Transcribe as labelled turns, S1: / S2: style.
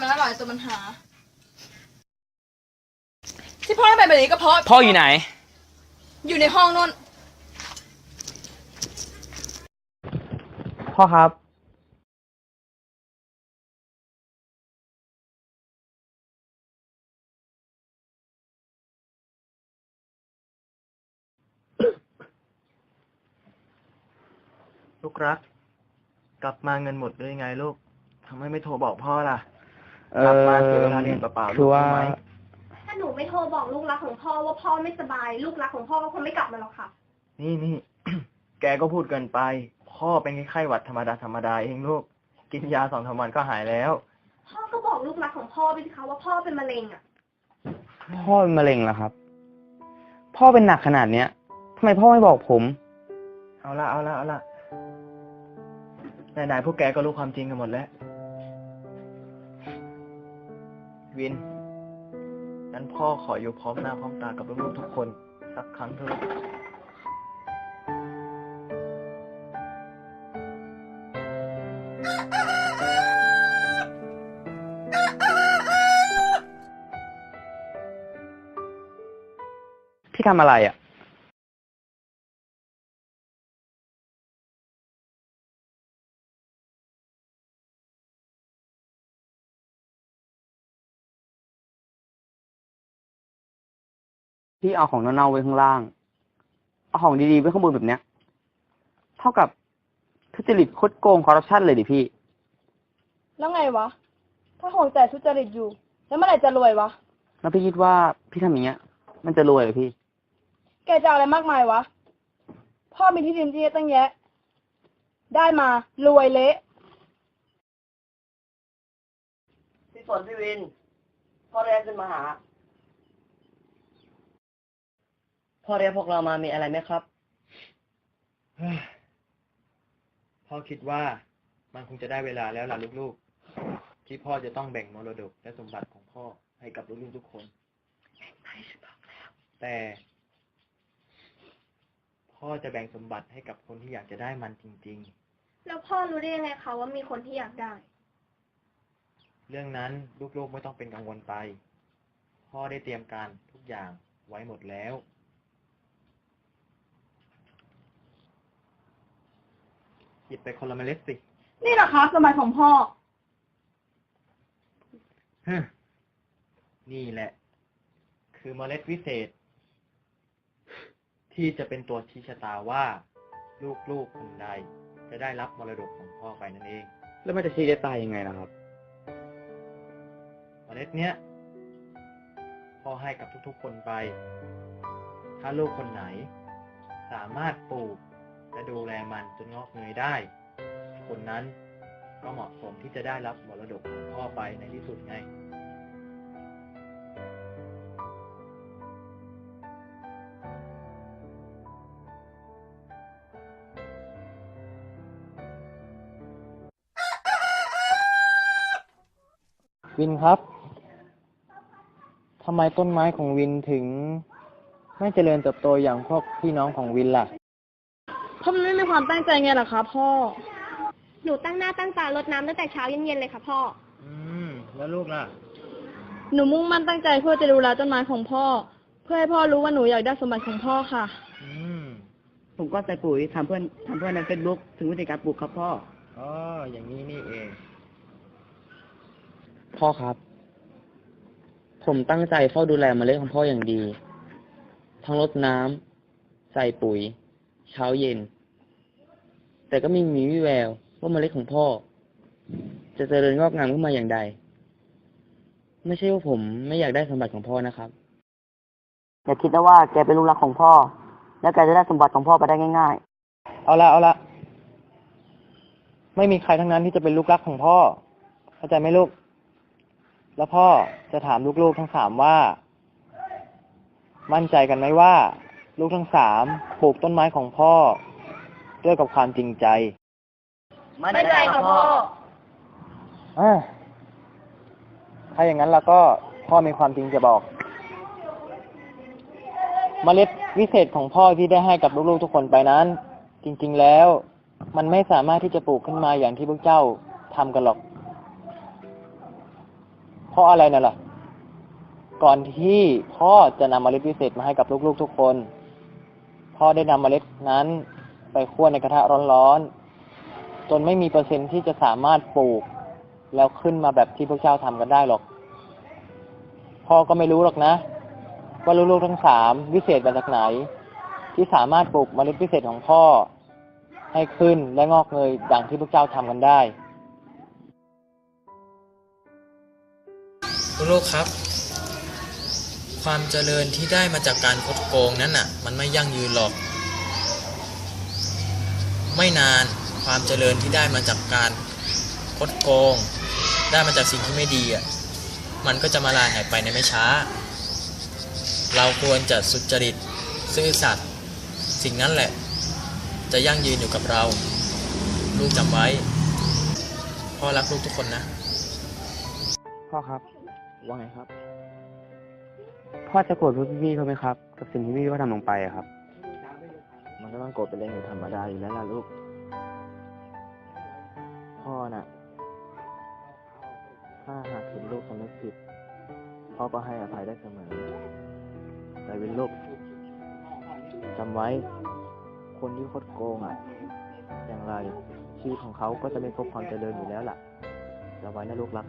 S1: มันแล้วหลายตัวมันหา ที่พ่อทำแบบนี้ก็เพราะ
S2: พ่ออยู่ไหน
S1: อยู่ในห้องนู่น
S2: พ่อครับ
S3: ลูกรัก กลับมาเงินหมดเลยไงลูกทำไมไม่โทรบอกพ่อล่ะ
S2: เอก
S3: ลับมา
S2: อ
S3: เสียเวลาเรียนเปล่าๆ
S2: คือว่า
S3: รู้ไหม
S4: ถ้าหนูไม่โทรบอกลูกรักของพ่อว่าพ่อไม่สบาย ลูกรักของพ่อก็คงไม่กลับมาหรอกค่ะ
S3: นี่นี่ แกก็พูดเกินไป พ่อเป็นแค่ไข้หวัดธรรมดาธรรมดาเองลูก กินยาสองสามวันก็หายแล้ว
S4: พ่อก็บอกลูกรักของพ่อไปสิคะว่าพ่อเป็นมะเร็งอะ
S2: พ่อเป็นมะเร็งเหรอครับ พ่อเป็นหนักขนาดเนี้ยทำไมพ่อไม่บอกผม
S3: เอาละเอาละเอาละไหนๆพวกแกก็รู้ความจริงกันหมดแล้ว วินงั้นพ่อขออยู่พร้อมหน้าพร้อมตากับลูกๆทุกคน สักครั้งเถอะ
S2: พี่ทำอะไรอะ พี่เอาของเน่าๆไว้ข้างล่าง เอาของดีๆไว้ข้างบนแบบเนี้ย เท่ากับทุจริตคดโกงคอร์รัปชันเลยดิพี่
S1: แล้วไงวะ ถ้าโหงแต่ทุจริตอยู่ แล้วเมื่อไหร่จะรวยวะ
S2: แล้วพี่คิดว่าพี่ทำอย่างเงี้ย มันจะรวยเหรอพี่
S1: แกจะเอาอะไรมากมายวะ พ่อมีที่ดินที่ตั้งแยะ ได้มารวยเละ
S5: พี่ฝนพี่วิน พ่อเรียกขึ้นมาหา พ่อเรียกพวกเรามามีอะไรไหมครับ
S3: เฮ้ยพ่อคิดว่ามันคงจะได้เวลาแล้วล่ะลูกๆ ที่พ่อจะต้องแบ่งมรดกและสมบัติของพ่อให้กับลูกๆทุกคน แต่พ่อจะแบ่งสมบัติให้กับคนที่อยากจะได้มันจริง
S4: แล้วพ่อรู้ได้ยังไงคะว่ามีคนที่อยากได้
S3: ๆ เรื่องนั้นลูกๆไม่ต้องเป็นกังวลไป พ่อได้เตรียมการทุกอย่างไว้หมดแล้ว หยิบไปคนละเมล็ดสิ
S1: นี่แหละคะสมัยของพ่อ
S3: ฮึ่มนี่แหละ คือเมล็ดวิเศษ ที่จะเป็นตัวชี้ชะตาว่า ลูกๆคนใด จะได้รับมรดกของพ่อไปนั่นเอง
S2: แล้วมันจะชี้ได้ตายยังไงนะครับ
S3: เมล็ดเนี้ยพ่อให้กับทุกๆคนไป ถ้าลูกคนไหน สามารถปลูก และดูแลมันจนงอกเงยได้ คนนั้นก็เหมาะสมที่จะได้รับมรดกของพ่อไปในที่สุดไง
S6: วินครับ ทำไมต้นไม้ของวินถึง ไม่เจริญเติบโตอย่างพวกพี่น้องของวินล่ะ
S1: เพราะ มันไม่มีความตั้งใจไงล่ะคะพ่อ
S4: หนูตั้งหน้าตั้งตารดน้ำตั้งแต่เช้าเย็นๆเลยค่ะพ่อ
S3: อืม แล้วลูกล่ะ
S1: หนูมุ่งมั่นตั้งใจเพื่อจะดูแลต้นไม้ของพ่อ เพื่อให้พ่อรู้ว่าหนูอยากได้สมบัติของพ่อค่ะ
S3: อืม
S5: ผมก็ใส่ปุ๋ยทำเพื่อนทำเพื่อนในเฟซบุ๊กถึงวิธีการปลูกครับพ่อ
S3: อ๋อ อย่างนี้นี่เอง
S2: พ่อครับ ผมตั้งใจเฝ้าดูแลเมล็ดของพ่ออย่างดี ทั้งรดน้ำ ใส่ปุ๋ย เช้าเย็น แต่ก็ไม่มีวิแววว่าเมล็ดของพ่อ จะเจริญงอกงามขึ้นมาอย่างใด ไม่ใช่ว่าผมไม่อยากได้สมบัติของพ่อนะครับ
S5: อย่าคิดนะว่าแกเป็นลูกรักของพ่อ แล้วแกจะได้สมบัติของพ่อไปได้ง่าย
S6: เอาละเอาละไม่มีใครทั้งนั้นที่จะเป็นลูกรักของพ่อ เข้าใจไหมลูก แล้วพ่อจะถามลูกๆทั้งสามว่า มั่นใจกันไหมว่า ลูกทั้งสามปลูกต้นไม้ของพ่อ ด้วยกับความจริงใจ
S5: ๆมั่นใจครับพ่อ
S6: อ่าถ้าอย่างนั้นแล้วก็พ่อมีความจริงจะบอกเมล็ดวิเศษของพ่อที่ได้ให้กับลูกๆทุกคนไปนั้น จริง ๆแล้ว มันไม่สามารถที่จะปลูกขึ้นมาอย่างที่พวกเจ้าทำกันหรอก
S3: ราะอะไรน่ะล่ะ ก่อนที่พ่อจะนำเมล็ดพิเศษมาให้กับลูกๆทุกคน พ่อได้นำเมล็ดนั้น ไปคั่วในกระทะร้อนๆ จนไม่มีเปอร์เซ็นต์ที่จะสามารถปลูก แล้วขึ้นมาแบบที่พวกเจ้าทำกันได้หรอก พ่อก็ไม่รู้หรอกนะ ว่าลูกๆทั้งสามวิเศษมาจากไหน ที่สามารถปลูกเมล็ดพิเศษของพ่อ ให้ขึ้นและงอกเงยดังที่พวกเจ้าทำกันได้
S7: ลูกครับ ความเจริญที่ได้มาจากการคดโกงนั้นน่ะ มันไม่ยั่งยืนหรอก ไม่นานความเจริญที่ได้มาจากการคดโกง ได้มาจากสิ่งที่ไม่ดีอะมันก็จะมาลายหายไปในไม่ช้า เราควรจะสุจริตซื่อสัตย์สิ่งนั้นแหละ จะยั่งยืนอยู่กับเรา ลูกจำไว้ พ่อรักลูกทุกคนนะ
S2: พ่อครับว่าไงครับ พ่อจะโกรธพวกพี่ๆเขาไหมครับ กับสิ่งที่พี่เขาทำลงไปอะครับ
S3: ก็ต้องโกรธเป็นเรื่องธรรมดาอยู่แล้วล่ะลูก พ่อน่ะ ถ้าหากเห็นลูกสำนึกผิด พ่อก็ให้อภัยได้เสมอ แต่วินลูกจำไว้ คนที่คดโกงอะ อย่างไรชีวิตของเขาก็จะไม่พบความเจริญอยู่แล้วล่ะจำไว้นะลูกรัก